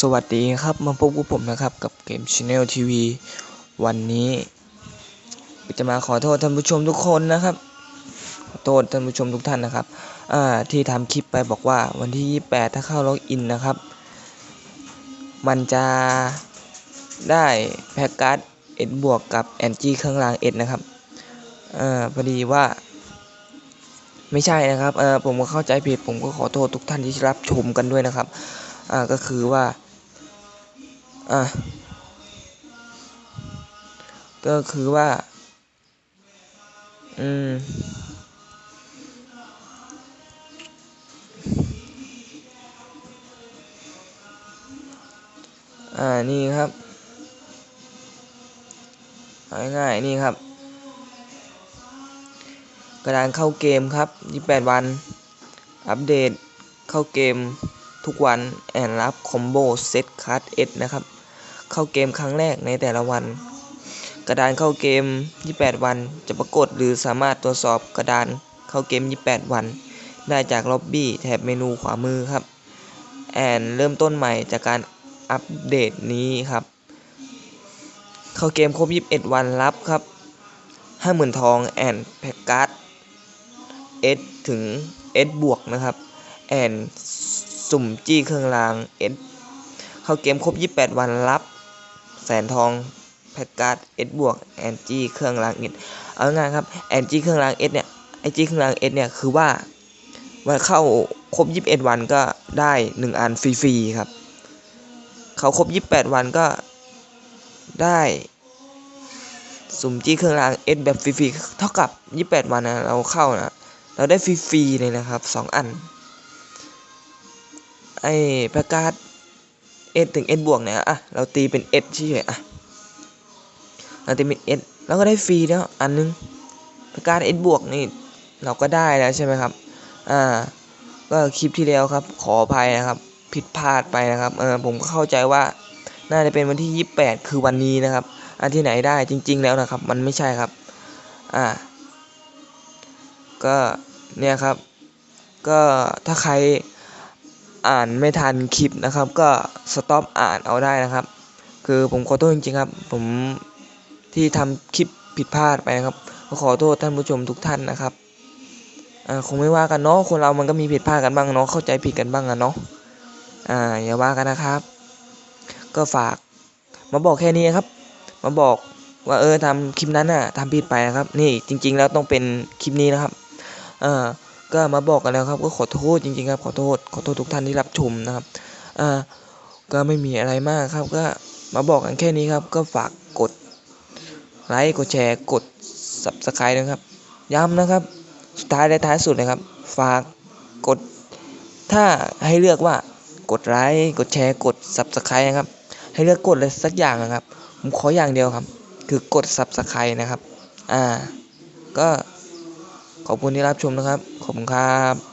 สวัสดีครับมาพบกับผมนะครับกับเกม Channel TV วันนี้จะมาขอโทษท่านผู้ชมทุกคนนะครับ ขอโทษท่านผู้ชมทุกท่านนะครับที่ทำคลิปไปบอกว่าวันที่ 28 ถ้าเข้าล็อกอินนะครับ มันจะได้แพ็กการ์ดเอ็ดบวกกับแอนจีเครื่องรางเอ็ดนะครับอพอดีว่า ไม่ใช่นะครับผมก็เข้าใจผิดผมก็ขอโทษทุกท่านที่รับชมกันด้วยนะครับ อ่าก็คือว่า อ่าก็คือว่า อืม อ่า นี่ครับเอาง่ายๆนี่ครับ กระดานเข้าเกมครับ 28 วัน อัปเดตเข้าเกม ทุกวันแอนรับคอมโบเซตคัสเอ็ดนะครับ เข้าเกมครั้งแรกในแต่ละวัน กระดานเข้าเกม 28 วัน จะปรากฏหรือสามารถตรวจสอบกระดานเข้าเกม 28 วัน ได้จากล็อบบี้แถบเมนูขวามือครับ แอนเริ่มต้นใหม่จากการอัปเดตนี้ครับ เข้าเกมครบ 21 วันรับครับ 50,000 ทองแอนแพ็กการ์ด S ถึง S บวกนะครับแอน สุ่มจี้เครื่องราง S เข้าเกมครบ 28 วันรับ แสนทองแพ็กการ์ด S บวกแอนจี้เครื่องราง S เอาง่ายๆครับแอนจี้เครื่องราง S เนี่ยไอจี้เครื่องราง S เนี่ยคือว่าว่าเข้าครบ 21 วันก็ได้ 1 อันฟรีๆครับ เขาครบ 28 วันก็ได้สุ่มจี้เครื่องราง S แบบฟรีๆเท่ากับ 28 วันนะเราเข้านะเราได้ฟรีๆเลยนะครับ 2 อัน ไอ้ประกาศ S ถึง S บวกเนี่ยอะเราตีเป็น S เฉยๆอะเราตีเป็น S แล้วก็ได้ฟรีแล้วอันนึงประกาศ S บวกนี่เราก็ได้แล้วใช่ไหมครับอ่าก็คลิปที่แล้วครับ ขออภัยนะครับ ผิดพลาดไปนะครับเออผมก็เข้าใจว่าน่าจะเป็นวันที่ 28 คือวันนี้นะครับ อันที่ไหนได้จริง ๆ แล้วนะครับ มันไม่ใช่ครับ อ่า ก็เนี่ยครับ ก็ถ้าใคร อ่านไม่ทันคลิปนะครับ ก็สต็อปอ่านเอาได้นะครับ คือผมขอโทษจริงๆครับ ผมที่ทำคลิปผิดพลาดไปนะครับก็ขอโทษท่านผู้ชมทุกท่านนะครับอ่าคงไม่ว่ากันเนาะคนเรามันก็มีผิดพลาดกันบ้างเนาะเข้าใจผิดกันบ้างอะเนาะอ่าอย่าว่ากันนะครับ ก็ฝากมาบอกแค่นี้ครับ มาบอกว่าเออทำคลิปนั้นน่ะทำผิดไปนะครับ นี่จริง ๆ แล้วต้องเป็นคลิปนี้นะครับอ่า ก็มาบอกกันแล้วครับ ก็ขอโทษจริงๆครับ ขอโทษขอโทษทุกท่านที่รับชมนะครับอ่าก็ไม่มีอะไรมากครับ ก็มาบอกกันแค่นี้ครับ ก็ฝากกดไลค์กดแชร์กด subscribe นะครับ ย้ำนะครับ สุดท้ายและท้ายสุดนะครับ ฝากกด ถ้าให้เลือกว่ากดไลค์กดแชร์กด subscribe นะครับ ให้เลือกกดอะไรสักอย่างนะครับ ผมขออย่างเดียวครับ คือกด subscribe นะครับ อ่า ก็ ขอบคุณที่รับชมนะครับ ขอบคุณครับ